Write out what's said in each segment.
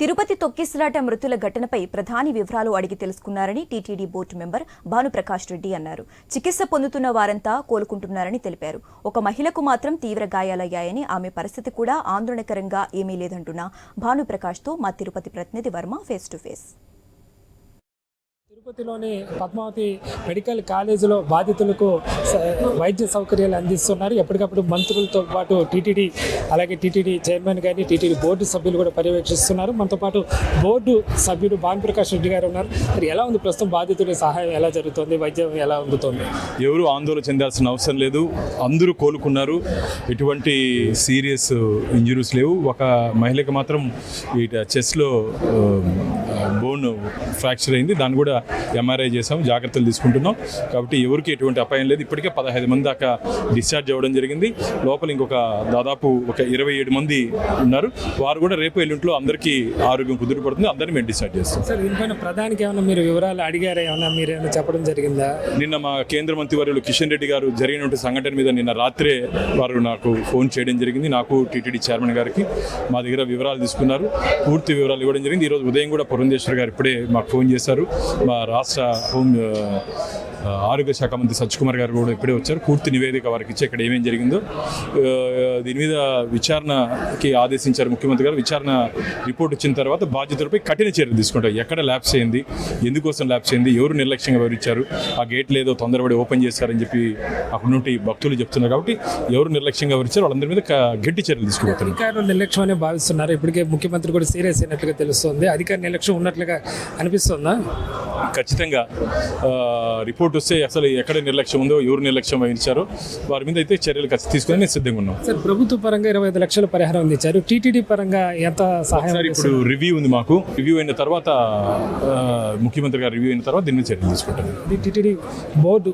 తిరుపతి తొక్కిసలాట మృతుల ఘటనపై ప్రధాని వివరాలు అడిగి తెలుసుకున్నారని TTD board member Bhanuprakash Reddy అన్నారు. చికిత్స పొందుతున్న వారంతా కోలుకుంటున్నారని తెలిపారు. ఒక మహిళకు మాత్రం తీవ్ర గాయాలయ్యాయని ఆమె పరిస్థితి కూడా ఆందోళనకరంగా ఏమీ లేదంటున్న భానుప్రకాష్తో మా తిరుపతి ప్రతినిధి వర్మ ఫేస్ టు ఫేస్ తిరుపతిలోని పద్మావతి మెడికల్ కాలేజీలో బాధితులకు వైద్య సౌకర్యాలు అందిస్తున్నారు. ఎప్పటికప్పుడు మంత్రులతో పాటు టీటీడీ అలాగే టీటీడీ చైర్మన్ కానీ టీటీడీ బోర్డు సభ్యులు కూడా పర్యవేక్షిస్తున్నారు. మనతో పాటు బోర్డు సభ్యుడు భానుప్రకాష్ రెడ్డి గారు ఉన్నారు. మరి ఎలా ఉంది ప్రస్తుతం బాధితుడి సహాయం ఎలా జరుగుతుంది? వైద్యం ఎలా అందుతుంది? ఎవరు ఆందోళన చెందాల్సిన అవసరం లేదు. అందరూ కోలుకున్నారు. ఎటువంటి సీరియస్ ఇంజురీస్ లేవు. ఒక మహిళకి మాత్రం ఈ చెస్లో బోన్ ఫ్రాక్చర్ అయింది. దాన్ని కూడా ఎంఆర్ఐ చేసాం జాగ్రత్తలు తీసుకుంటున్నాం. కాబట్టి ఎవరికి ఎటువంటి అపాయం లేదు. ఇప్పటికే పదహైదు మంది దాకా డిశ్చార్జ్ అవ్వడం జరిగింది. లోపల ఇంకొక దాదాపు ఒక ఇరవై ఏడు మంది ఉన్నారు. వారు కూడా రేపు ఎల్లుంట్లో అందరికీ ఆరోగ్యం కుదురుపడుతుంది అందరినీ మేము డిశ్చార్జ్ చేస్తాం. సార్ దీనిపైన ప్రధానికి ఏమైనా మీరు వివరాలు అడిగారా? ఏమైనా మీరు ఏమైనా చెప్పడం జరిగిందా? నిన్న మా కేంద్ర మంత్రివర్యులు కిషన్ రెడ్డి గారు జరిగినటువంటి సంఘటన మీద నిన్న రాత్రే వారు నాకు ఫోన్ చేయడం జరిగింది. నాకు టీటీడీ చైర్మన్ గారికి మా దగ్గర వివరాలు తీసుకున్నారు. పూర్తి వివరాలు ఇవ్వడం జరిగింది. ఈరోజు ఉదయం కూడా పురంధేశ్వర్ గారు ఇప్పుడే మాకు ఫోన్ చేశారు. మా రాష్ట్ర హోమ్ ఆరోగ్య శాఖ మంత్రి సత్యకుమార్ గారు కూడా ఇప్పుడే వచ్చారు. పూర్తి నివేదిక వారికి ఇచ్చి ఇక్కడ ఏమేం జరిగిందో దీని మీద విచారణకి ఆదేశించారు ముఖ్యమంత్రి గారు. విచారణ రిపోర్ట్ వచ్చిన తర్వాత బాధ్యతలపై కఠిన చర్యలు తీసుకుంటారు. ఎక్కడ ల్యాబ్స్ అయింది ఎందుకోసం ల్యాబ్స్ అయింది ఎవరు నిర్లక్ష్యంగా వివరించారు ఆ గేట్లు ఏదో తొందరపడి ఓపెన్ చేశారని చెప్పి అక్కడ నుండి భక్తులు చెప్తున్నారు కాబట్టి ఎవరు నిర్లక్ష్యంగా వివరించారు వాళ్ళందరి మీద గట్టి చర్యలు తీసుకుంటారు అధికారులు నిర్లక్ష్యం అనే భావిస్తున్నారు. ఇప్పటికే ముఖ్యమంత్రి కూడా సీరియస్ అయినట్లుగా తెలుస్తుంది. అధికార నిర్లక్ష్యం ఉన్నట్లుగా అనిపిస్తుందా? ఖచ్చితంగా ఆ, రిపోర్ట్ వస్తే అసలు ఎక్కడ నిర్లక్ష్యం ఉందో ఎవరు నిర్లక్ష్యం వహించారో వారి మీద అయితే చర్యలు ఖచ్చితంగా తీసుకొని మేము సిద్ధంగా ఉన్నాం. సార్ ప్రభుత్వ పరంగా ఇరవై ఐదు లక్షల పరిహారం అందించారు. టీటీడీ పరంగా ఎంత సహాయం ఇప్పుడు రివ్యూ ఉంది మాకు. రివ్యూ అయిన తర్వాత ముఖ్యమంత్రి గారు రివ్యూ అయిన తర్వాత దీని మీద చర్యలు తీసుకుంటాం. టీటీడీ బోర్డు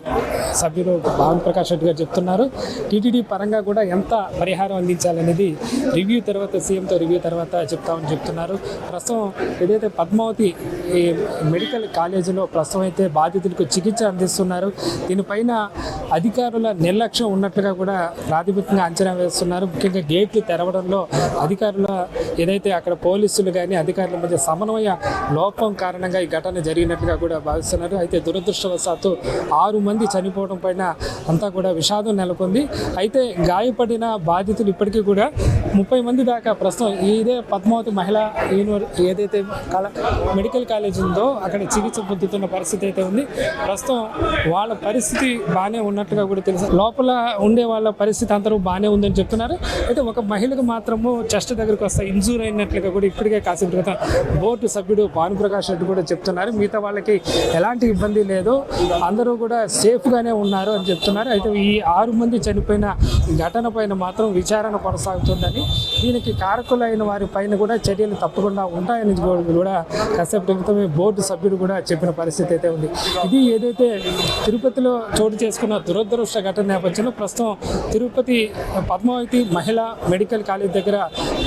సభ్యులు భావన్ ప్రకాష్ రెడ్డి గారు చెప్తున్నారు. టీటీడీ పరంగా కూడా ఎంత పరిహారం అందించాలనేది రివ్యూ తర్వాత సీఎంతో రివ్యూ తర్వాత చెప్తామని చెప్తున్నారు. ప్రస్తుతం ఏదైతే పద్మావతి ఈ మెడికల్ కాలేజీలో ప్రస్తుతం అయితే బాధితులకు చికిత్స అందిస్తున్నారు దీనిపైన అధికారుల నిర్లక్ష్యం ఉన్నట్లుగా కూడా ప్రాథమికంగా అంచనా వేస్తున్నారు. ముఖ్యంగా గేట్లు తెరవడంలో అధికారుల ఏదైతే అక్కడ పోలీసులు కానీ అధికారుల మధ్య సమన్వయ లోపం కారణంగా ఈ ఘటన జరిగినట్టుగా కూడా భావిస్తున్నారు. అయితే దురదృష్టవశాత్తు ఆరు మంది చనిపోవడం పైన అంతా కూడా విషాదం నెలకొంది. అయితే గాయపడిన బాధితులు ఇప్పటికీ కూడా ముప్పై మంది దాకా ప్రస్తుతం ఇదే పద్మావతి మహిళా యూనివర్ ఏదైతే కళ మెడికల్ కాలేజ్ ఉందో అక్కడ చికిత్స పొందుతున్న పరిస్థితి అయితే ఉంది. ప్రస్తుతం వాళ్ళ పరిస్థితి బాగానే ఉన్నట్టుగా కూడా తెలుసు. లోపల ఉండే వాళ్ళ పరిస్థితి అందరూ బాగానే ఉందని చెప్తున్నారు. అయితే ఒక మహిళకు మాత్రము చెస్ట్ దగ్గరకు వస్తే ఇంజూర్ అయినట్లుగా కూడా ఇప్పటికే కాసేపు క్రితం బోర్డు సభ్యుడు భానుప్రకాష్ రెడ్డి కూడా చెప్తున్నారు. మిగతా వాళ్ళకి ఎలాంటి ఇబ్బంది లేదు. అందరూ కూడా సేఫ్గానే ఉన్నారు అని చెప్తున్నారు. అయితే ఈ ఆరు మంది చనిపోయిన ఘటన పైన మాత్రం విచారణ కొనసాగుతుందని దీనికి కారకులైన వారి పైన కూడా చర్యలు తప్పకుండా ఉంటాయని కూడా కాసేపు క్రితమే బోర్డు సభ్యుడు కూడా చెప్పిన పరిస్థితి అయితే ఉంది. ఇది ఏదైతే తిరుపతిలో చోటు చేసుకున్న దురదృష్ట ఘటన నేపథ్యంలో ప్రస్తుతం తిరుపతి పద్మావతి మహిళా మెడికల్ కాలేజ్ దగ్గర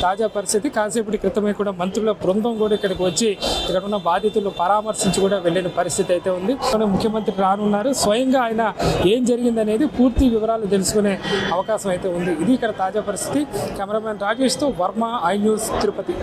తాజా పరిస్థితి. కాసేపటి క్రితమే కూడా మంత్రుల బృందం కూడా ఇక్కడికి వచ్చి ఇక్కడ ఉన్న బాధితులు పరామర్శించి కూడా వెళ్ళిన పరిస్థితి అయితే ఉంది. ముఖ్యమంత్రి రానున్నారు. స్వయంగా ఆయన ఏం జరిగిందనేది పూర్తి వివరాలు తెలుసుకునే అవకాశం అయితే ఉంది. ఇది ఇక్కడ తాజా పరిస్థితి. కెమెరామెన్ రాజేష్తో వర్మ ఐ న్యూస్ తిరుపతి.